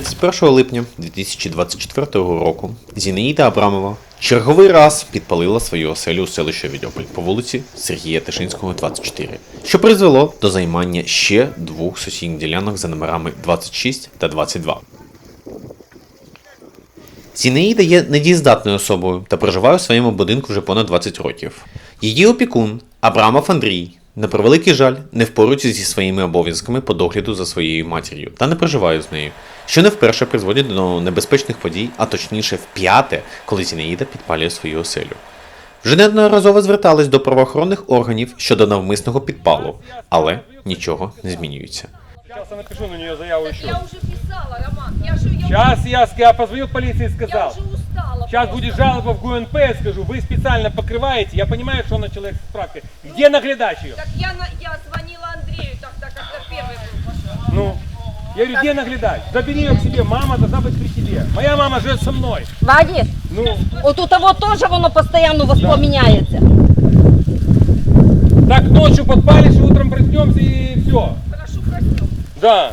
31 липня 2024 року Зінаїда Абрамова черговий раз підпалила свою оселю у селищі Відьополь по вулиці Сергія Тишинського, 24, що призвело до займання ще двох сусідніх ділянок за номерами 26 та 22. Зінаїда є недієздатною особою та проживає у своєму будинку вже понад 20 років. Її опікун Абрамов Андрій, на превеликий жаль, не впорується зі своїми обов'язками по догляду за своєю матір'ю та не проживає з нею, що не вперше призводить до небезпечних подій, а точніше вп'яте, коли Зінаїда підпалює свою оселю. Вже неодноразово звертались до правоохоронних органів щодо навмисного підпалу, але нічого не змінюється. Сейчас я напишу на нее заяву еще. Я уже писала, Роман. Я же я, Сейчас я, я позвонил я сказал. уже. Сейчас просто. будет жалоба в ГУНП, я скажу, вы специально покрываете. Я понимаю, что она человек с справкой. Где наглядач ее? Так я, на, я звонила Андрею тогда, когда первый был пошел. Ну, я говорю, где наглядач? Забери ее к себе, мама должна быть при тебе. Моя мама живет со мной. Вадик, Ну, от у того теж воно постійно воспоминається. так ночью подпалишь, и утром проснемся и все. Хорошо, простем. Да.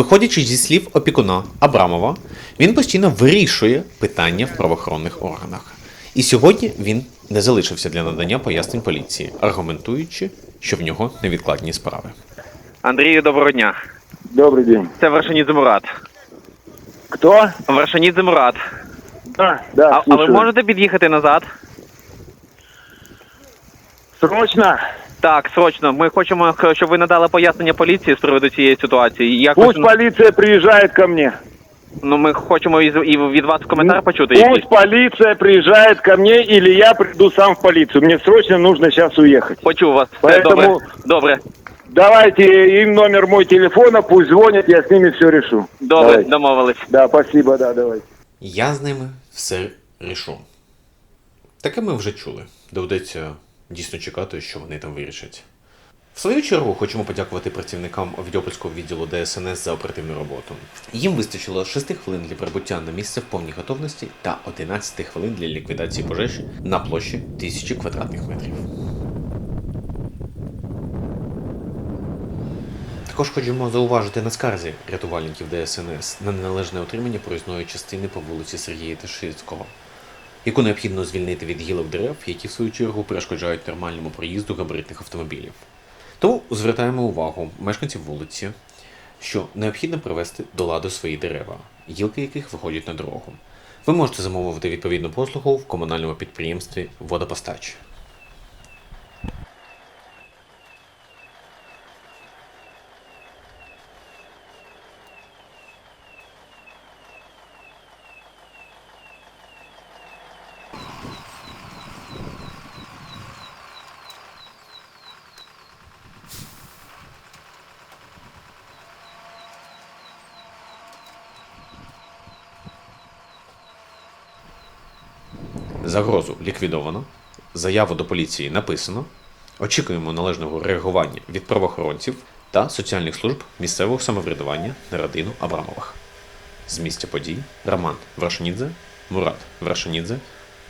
Виходячи зі слів опікуна Абрамова, він постійно вирішує питання в правоохоронних органах. І сьогодні він не залишився для надання пояснень поліції, аргументуючи, що в нього невідкладні справи. Андрію, доброго дня. Добрый день. Це Вершанідзе Мурат. Кто? Вершанідзе Мурат. Да, да, А, а ви слушаю. можете під'їхати назад? Срочно. Так, срочно. Ми хочемо, щоб ви надали пояснення поліції з приводу цієї ситуації. Я Пусть хочу, полиция приезжает ко мне. ну, ми хочемо і від вас коментар почути. Пусть якийсь. полиция приезжает ко мне, или я приду сам в полицию. Мне срочно нужно сейчас уехать. Почув вас. Все Поэтому- добре. Добре. Давайте им номер мой телефона, пусть звонят, я с ними все решу. Добре, Давайте. домовились. Да, спасибо, да, давайте. Я з ними все рішу. Таке ми вже чули. Доведеться дійсно чекати, що вони там вирішать. В свою чергу хочемо подякувати працівникам Відьопольського відділу ДСНС за оперативну роботу. Їм вистачило 6 хвилин для прибуття на місце в повній готовності та 11 хвилин для ліквідації пожежі на площі 1000 квадратних метрів. Також хочемо зауважити на скарзі рятувальників ДСНС на неналежне отримання проїзної частини по вулиці Сергія Тишицького, яку необхідно звільнити від гілок дерев, які в свою чергу перешкоджають нормальному проїзду габаритних автомобілів. Тому звертаємо увагу мешканців вулиці, що необхідно привести до ладу свої дерева, гілки яких виходять на дорогу. Ви можете замовити відповідну послугу в комунальному підприємстві водопостач. Загрозу ліквідовано, заяву до поліції написано. Очікуємо належного реагування від правоохоронців та соціальних служб місцевого самоврядування на родину Абрамових. З місця подій Роман Вершнідзе, Мурат Вершнідзе,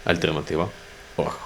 Альтернатива Орг.